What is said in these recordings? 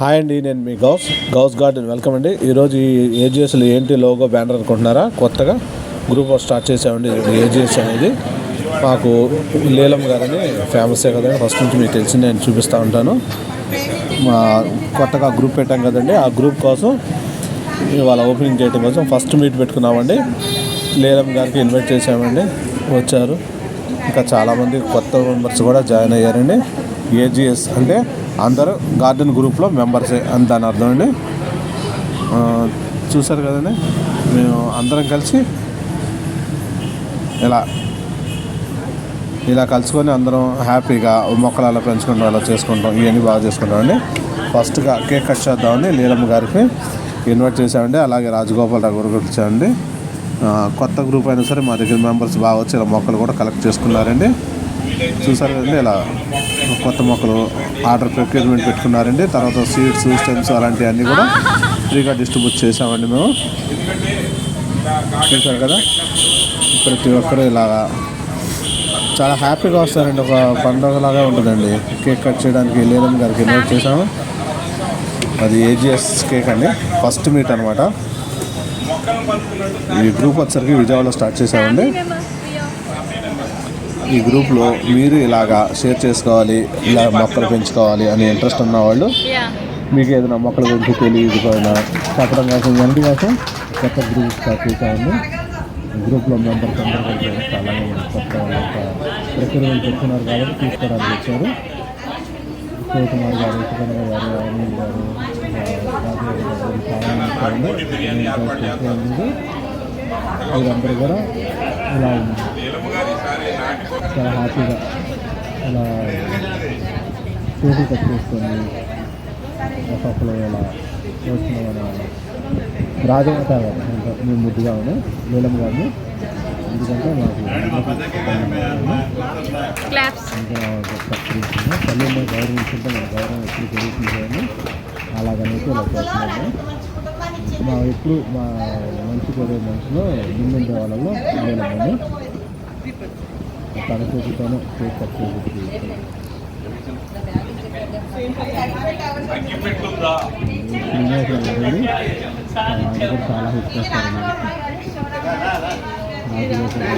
Hi అండి నేను మీ గౌస్. గౌస్ గార్డెన్ వెల్కమ్ అండి. ఈరోజు ఈ ఏజిఎస్లో ఏంటి లోగో బ్యానర్ అనుకుంటున్నారా? కొత్తగా గ్రూప్ స్టార్ట్ చేసామండి. ఏజిఎస్ అనేది మాకు లీలం గారని ఫేమసే కదండి. ఫస్ట్ నుంచి మీకు తెలిసి నేను చూపిస్తూ ఉంటాను. మా కొత్తగా గ్రూప్ పెట్టాం కదండి. ఆ గ్రూప్ కోసం ఇవాళ ఓపెనింగ్ చేయడం కోసం ఫస్ట్ మీట్ పెట్టుకున్నామండి. లీలం గారికి ఇన్వైట్ చేసామండి వచ్చారు. ఇంకా చాలామంది కొత్త మెంబర్స్ కూడా జాయిన్ అయ్యారండి. ఏజిఎస్ అంటే అందరూ గార్డెన్ గ్రూప్లో మెంబర్సే అని దాని అర్థం అండి. చూశారు చూసారు కదండి? మేము అందరం కలిసి ఇలా ఇలా కలుసుకొని అందరం హ్యాపీగా మొక్కలు అలా పెంచుకుంటాం అలా చేసుకుంటాం. ఇవన్నీ బాగా చేసుకుంటాం అండి. ఫస్ట్గా కేక్ కట్ చేద్దామని నీలమ్మ గారికి ఇన్వైట్ చేసామండి అలాగే రాజగోపాల్ రావు గారు కూడా వచ్చామండి కొత్త గ్రూప్ అయినా సరే మా దగ్గర మెంబర్స్ బాగా వచ్చి ఇలా మొక్కలు కూడా కలెక్ట్ చేసుకున్నారండి. చూసారు కదండి ఇలా కొత్త మొక్కలు ఆర్డర్ ప్రొక్యూర్మెంట్ పెట్టుకున్నారండి. తర్వాత సీడ్స్ స్టెమ్స్ అలాంటివన్నీ కూడా ఫ్రీగా డిస్ట్రిబ్యూట్ చేసామండి మేము. చూసారు కదా? ప్రతి ఒక్కరు ఇలాగా చాలా హ్యాపీగా వస్తారండి. ఒక పండుగలాగా ఉంటుందండి. కేక్ కట్ చేయడానికి లేదని గారికి ఇన్వైట్ చేసాము అది ఏజిఎస్ కేక్ అండి. ఫస్ట్ మీట్ అనమాట ఈ గ్రూప్ వచ్చరికి విజయవాడలో స్టార్ట్ చేసామండి ఈ గ్రూప్లో మీరు ఇలాగా షేర్ చేసుకోవాలి ఇలా మొక్కలు పెంచుకోవాలి అనే ఇంట్రెస్ట్ ఉన్న వాళ్ళు. మీకు ఏదైనా మొక్కల గురించి తెలియకపోయినా చెప్పడం కోసం ఇవన్నీ కోసం కొత్త గ్రూప్ స్టార్ట్ గ్రూప్లో మెంబర్స్ అందరూ కలిసి చాలా కొత్త రిక్రూట్మెంట్ పెట్టుకున్నారు కాబట్టి తీసుకోవడానికి వచ్చారు. శివకుమార్ గారు సుకన్య గారు అనిల్ గారు చాలా మంది మీరందరూ కూడా ఇలా చాలా హ్యాపీగా ఇలా టేబుల్ కట్ చేసుకొని ఒక్కొక్కరు ఇలా చేస్తున్నామని రాజమాత మేము ముద్దుగా ఉన్నాయి నీలం గారిని. ఎందుకంటే మాకు తల్లిని గౌరవించుకుంటే మన గౌరవం ఎప్పుడు పెరుగుతుందని అలాగనైతే ఇలా చేస్తున్నాము. మా ఎప్పుడు మా మంచి కోరే మనుషులు ముందుండే వాళ్ళలో నీలమ్మని తన చేతితోనే కేక్ కట్ చేసి చాలా హెల్ప్ చేస్తారండి రాజగోపాల్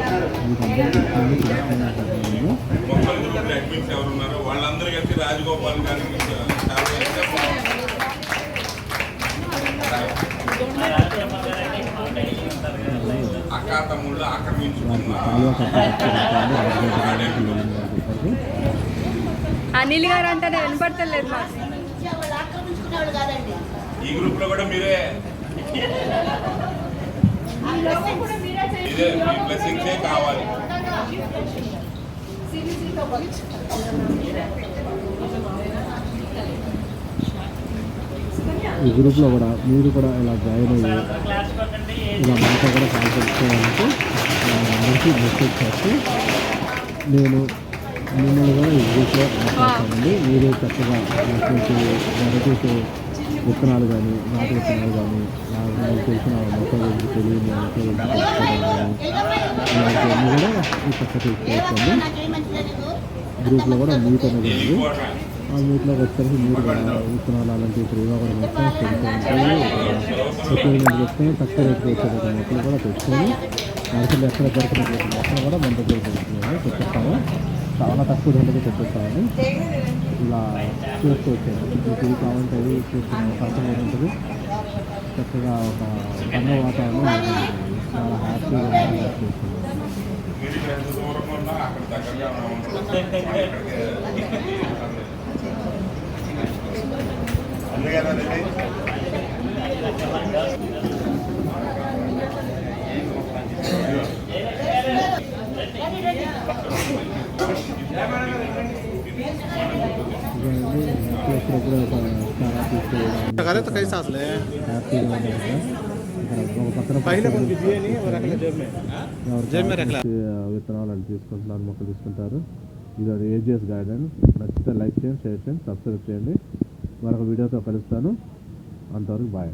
గారు వీరందరూ చెప్తుంది చేస్తున్నారండి మొక్కల గ్రూప్ అడ్మిన్స్ ఎవరు ఉన్నారో వాళ్ళందరూ కలిసి రాజగోపాల్ గారికి చాలా అక్కా తమ్ముళ్ళు ఆక్రమించుకున్న అనిల్ గారు అంటేనే వినపడతలేదు ఈ గ్రూప్లో కూడా మీరే. ఇదే మీ బ్లెస్సింగ్సే కావాలి. ఈ గ్రూప్లో కూడా మీరు కూడా ఇలా జాయిన్ అయ్యి ఇలా మాతో కూడా కాంటాక్ట్ చేయాలంటే అందరికీ మెసేజ్ చేస్తే నేను మిమ్మల్ని కూడా ఈ గ్రూప్లో మాట్లాడతానండి మీరు చక్కగా మీకు వెరైటీస్ విత్తనాలు కానీ నాటు విత్తనాలు కానీ నాకు తెలిసిన మొక్కల గురించి తెలియని మొక్కల గురించి తెలుసుకోవడం కానీ ఇలాంటివన్నీ కూడా ఈ చక్కగా తీసుకోవచ్చండి గ్రూప్లో కూడా మీట్ అనేది ఉంది. ఆ మీట్లోకి వచ్చేసరికి మీరు కూడా విత్తనాలు అలాంటివి ఫ్రీగా కూడా మొత్తం తెలుసుకుంటాయి రిక్వైర్మెంట్ చెప్తే తక్కువ రేటుకి వచ్చేటట్టు మొక్కలు కూడా తెచ్చుకొని నర్సరీలు ఎక్కడ దొరికినటువంటి మొక్కలు కూడా మన దగ్గర దొరుకుతున్నాయి తెప్పిస్తాము చాలా తక్కువ ధరలకి తెప్పిస్తామని ఇలా చూస్తూ వచ్చాము మీకు ఇది కావాలంటే అది చూస్తున్నాము అవకాశం ఉంటుంది చక్కగా ఒక పండుగ వాతావరణం చాలా హ్యాపీగా చూస్తున్నాము మీరు करे तो कैसा असले హ్యాపీగా ఉంటుంది ఇక్కడ ఒక పక్కన पहले कौन कीजिए नहीं वो रख ले जेब में ఎవరు जेब में रख ला కావాల్సి విత్తనాలు అని తీసుకుంటున్నారు మొక్కలు తీసుకుంటారు ఇది ఏజిఎస్ గార్డెన్ నచ్చితే లైక్ చేయండి షేర్ చేయండి సబ్స్క్రైబ్ చేయండి మరొక వీడియోతో కలుస్తాను అంతవరకు బాయ్